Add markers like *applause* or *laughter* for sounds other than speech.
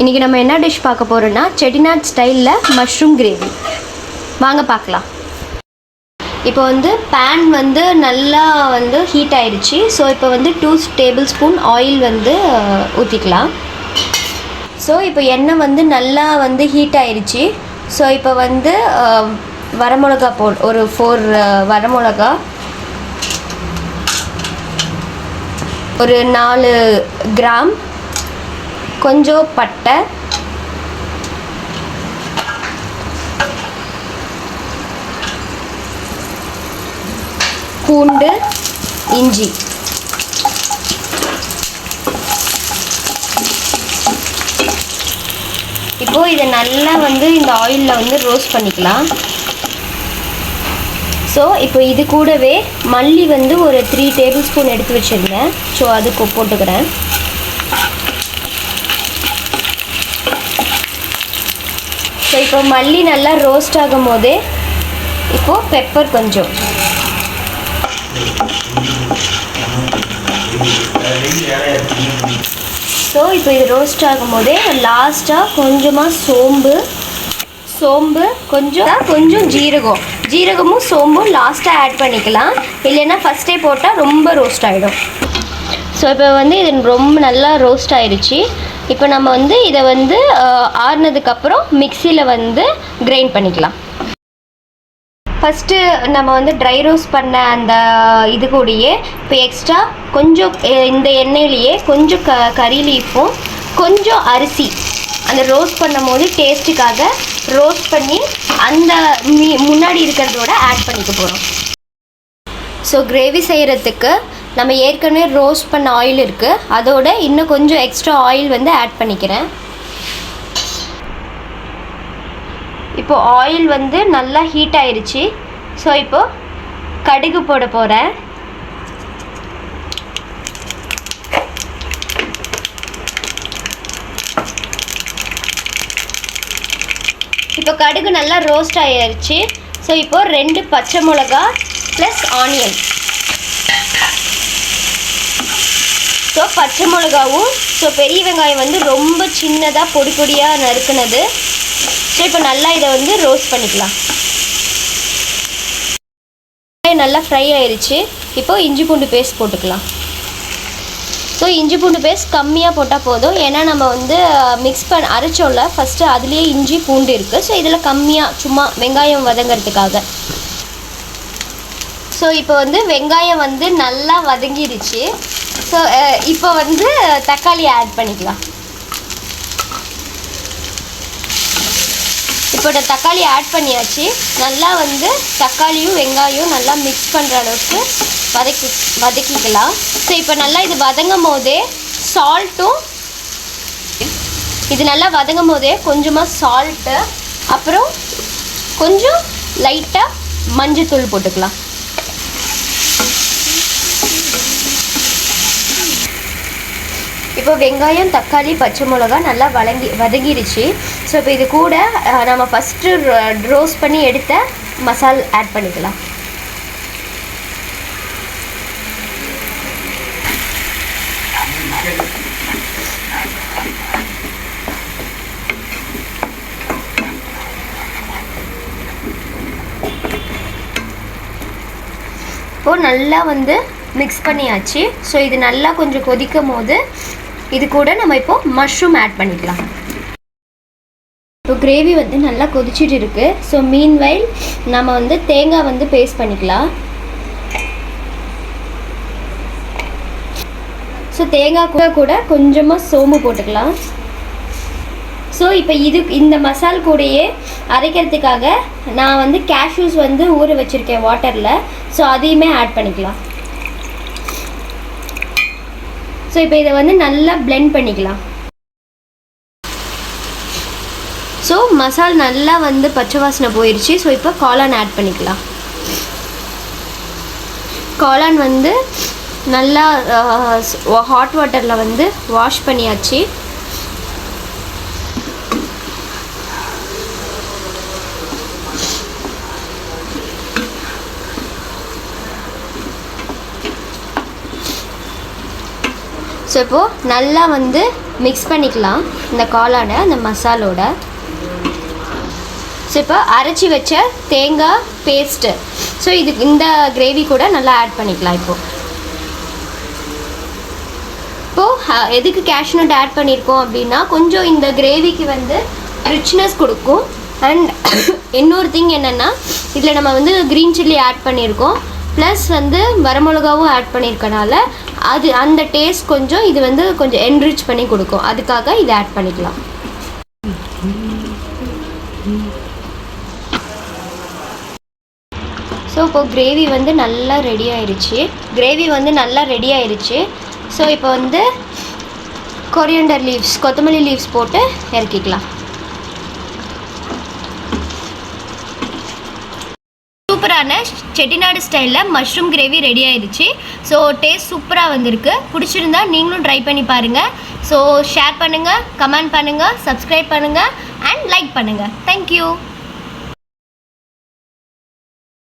இன்றைக்கி நம்ம என்ன டிஷ் பார்க்க போகிறோன்னா செட்டிநாட் ஸ்டைலில் மஷ்ரூம் கிரேவி வாங்க பார்க்கலாம். இப்போ வந்து பேன் வந்து நல்லா வந்து ஹீட் ஆயிடுச்சு. ஸோ இப்போ வந்து டூ டேபிள் ஸ்பூன் ஆயில் வந்து ஊற்றிக்கலாம் ஸோ இப்போ எண்ணெய் வந்து நல்லா வந்து ஹீட் ஆயிடுச்சு. ஸோ இப்போ வந்து வரமிளகா போ ஒரு ஃபோர் வரமிளகா. ஒரு நாலு கிராம். கொஞ்சம் பட்டை பூண்டு இஞ்சி. இப்போது இதை நல்லா வந்து இந்த ஆயிலில் வந்து ரோஸ்ட் பண்ணிக்கலாம். ஸோ இப்போ இது கூடவே மல்லி வந்து ஒரு த்ரீ டேபிள் ஸ்பூன் எடுத்து வச்சுருந்தேன். ஸோ அதுக்கு போட்டுக்கிறேன். ஸோ இப்போ மல்லி நல்லா ரோஸ்ட் ஆகும் போதே இப்போது பெப்பர் கொஞ்சம். ஸோ இப்போ இது ரோஸ்ட் ஆகும் போதே லாஸ்ட்டாக கொஞ்சமாக சோம்பு சோம்பு கொஞ்சம் கொஞ்சம் ஜீரகம். ஜீரகமும் சோம்பும் லாஸ்ட்டாக ஆட் பண்ணிக்கலாம். இல்லைன்னா ஃபஸ்ட்டே போட்டால் ரொம்ப ரோஸ்ட் ஆகிடும் ஸோ இப்போ வந்து இது ரொம்ப நல்லா ரோஸ்ட் ஆயிடுச்சு இப்போ நம்ம வந்து இதை வந்து ஆறுனதுக்கப்புறம் மிக்சியில் வந்து கிரைண்ட் பண்ணிக்கலாம். ஃபஸ்ட்டு நம்ம வந்து ட்ரை ரோஸ் பண்ண அந்த இது கூடயே இப்போ எக்ஸ்ட்ரா கொஞ்சம் இந்த எண்ணெயிலேயே கொஞ்சம் க கறி லீஃபும் கொஞ்சம் அரிசி அந்த ரோஸ்ட் பண்ணும் போது டேஸ்ட்டுக்காக ரோஸ்ட் பண்ணி அந்த மீ முன்னாடி இருக்கிறதோட ஆட் பண்ணிக்க போகிறோம் ஸோ கிரேவி செய்கிறதுக்கு நம்ம ஏற்கனவே ரோஸ்ட் பண்ண ஆயில் இருக்குது அதோட இன்னும் கொஞ்சம் எக்ஸ்ட்ரா ஆயில் வந்து ஆட் பண்ணிக்கிறேன். இப்போ ஆயில் வந்து நல்லா ஹீட் ஆயிடுச்சு ஸோ இப்போது கடுகு போட போகிறேன் இப்போ கடுகு நல்லா ரோஸ்ட் ஆயிடுச்சு ஸோ இப்போது ரெண்டு பச்சை மிளகா ப்ளஸ் ஆனியன் ஸோ பச்சை மிளகாவும் ஸோ பெரிய வெங்காயம் வந்து ரொம்ப சின்னதாக பொடி பொடியாக நறுக்குனது. ஸோ இப்போ நல்லா இதை வந்து ரோஸ்ட் பண்ணிக்கலாம். வெங்காயம் நல்லா ஃப்ரை ஆயிடுச்சு இப்போ இஞ்சி பூண்டு பேஸ்ட் போட்டுக்கலாம். ஸோ இஞ்சி பூண்டு பேஸ்ட் கம்மியாக போட்டால் போதும். ஏன்னா நம்ம வந்து மிக்ஸ் பண்ண அரைச்சோம்ல ஃபஸ்ட்டு அதுலேயே இஞ்சி பூண்டு இருக்குது ஸோ இதில் கம்மியாக சும்மா வெங்காயம் வதங்கிறதுக்காக. ஸோ இப்போ வந்து வெங்காயம் வந்து நல்லா வதங்கிடுச்சு ஸோ இப்போ வந்து தக்காளி ஆட் பண்ணிக்கலாம். இப்போ தக்காளி ஆட் பண்ணியாச்சு. நல்லா வந்து தக்காளியும் வெங்காயம் நல்லா மிக்ஸ் பண்ணுற அளவுக்கு வதக்கி வதக்கிக்கலாம். ஸோ இப்போ நல்லா இது வதங்கும் போதே சால்ட்டும் இது நல்லா வதங்கும் போதே கொஞ்சமாக சால்ட்டு அப்புறம் கொஞ்சம் லைட்டாக மஞ்சத்தூள் போட்டுக்கலாம். இப்போ வெங்காயம் தக்காளி பச்சை மிளகா நல்லா வதங்கி வதங்கிடுச்சு ஸோ இப்போ இது கூட நம்ம ஃபஸ்ட்டு ரோஸ் பண்ணி எடுத்த மசால் ஆட் பண்ணிக்கலாம். இப்போது நல்லா வந்து மிக்ஸ் பண்ணியாச்சு. ஸோ இது நல்லா கொஞ்சம் கொதிக்கும் போது இது கூட நம்ம இப்போ மஷ்ரூம் ஆட் பண்ணிக்கலாம். இப்போ கிரேவி வந்து நல்லா கொதிச்சிட்டு இருக்கு. ஸோ மீன்வைல் நம்ம வந்து தேங்காய் வந்து பேஸ்ட் பண்ணிக்கலாம். ஸோ தேங்காய் கூட கூட கொஞ்சமாக சோம்பு போட்டுக்கலாம். ஸோ இப்போ இது இந்த மசால் கூடயே அரைக்கிறதுக்காக நான் வந்து கேஷ்யூஸ் வந்து ஊற வச்சுருக்கேன் வாட்டரில் ஸோ அதையுமே ஆட் பண்ணிக்கலாம். ஸோ இப்போ இதை வந்து நல்லா பிளெண்ட் பண்ணிக்கலாம். ஸோ மசால் நல்லா வந்து பச்சை வாசனை போயிடுச்சு ஸோ இப்போ காளான் ஆட் பண்ணிக்கலாம். காளான் வந்து நல்லா ஹாட் வாட்டரில் வந்து வாஷ் பண்ணியாச்சு. ஸோ இப்போது நல்லா வந்து மிக்ஸ் பண்ணிக்கலாம் இந்த காளான அந்த மசாலோட. ஸோ இப்போ அரைச்சி வச்ச தேங்காய் பேஸ்ட்டு ஸோ இது இந்த கிரேவி கூட நல்லா ஆட் பண்ணிக்கலாம் இப்போது இப்போது எதுக்கு கேஷ்நட் ஆட் பண்ணியிருக்கோம் அப்படின்னா கொஞ்சம் இந்த கிரேவிக்கு வந்து ரிச்னஸ் கொடுக்கும். அண்ட் *coughs* இன்னொரு திங் என்னென்னா இதில் நம்ம வந்து க்ரீன் சில்லி ஆட் பண்ணியிருக்கோம் ப்ளஸ் வந்து வரமிளகாவும் ஆட் பண்ணியிருக்கனால அது அந்த டேஸ்ட் கொஞ்சம் இது வந்து கொஞ்சம் என்ரிச் பண்ணி கொடுக்கும். அதுக்காக இதை ஆட் பண்ணிக்கலாம். ஸோ இப்போ கிரேவி வந்து நல்லா ரெடி ஆயிடுச்சு கிரேவி வந்து நல்லா ரெடி ஆயிடுச்சு ஸோ இப்போ வந்து கொரியண்டர் லீவ்ஸ் கொத்தமல்லி லீவ்ஸ் போட்டு இறக்கிக்கலாம். சூப்பரான செட்டிநாடு ஸ்டைலில் மஷ்ரூம் கிரேவி ரெடி ஆயிடுச்சு ஸோ டேஸ்ட் சூப்பராக வந்திருக்கு. பிடிச்சிருந்தா நீங்களும் ட்ரை பண்ணி பாருங்கள் ஸோ ஷேர் பண்ணுங்கள் கமெண்ட் பண்ணுங்கள் சப்ஸ்கிரைப் பண்ணுங்கள் அண்ட் லைக் பண்ணுங்கள் தேங்க்யூ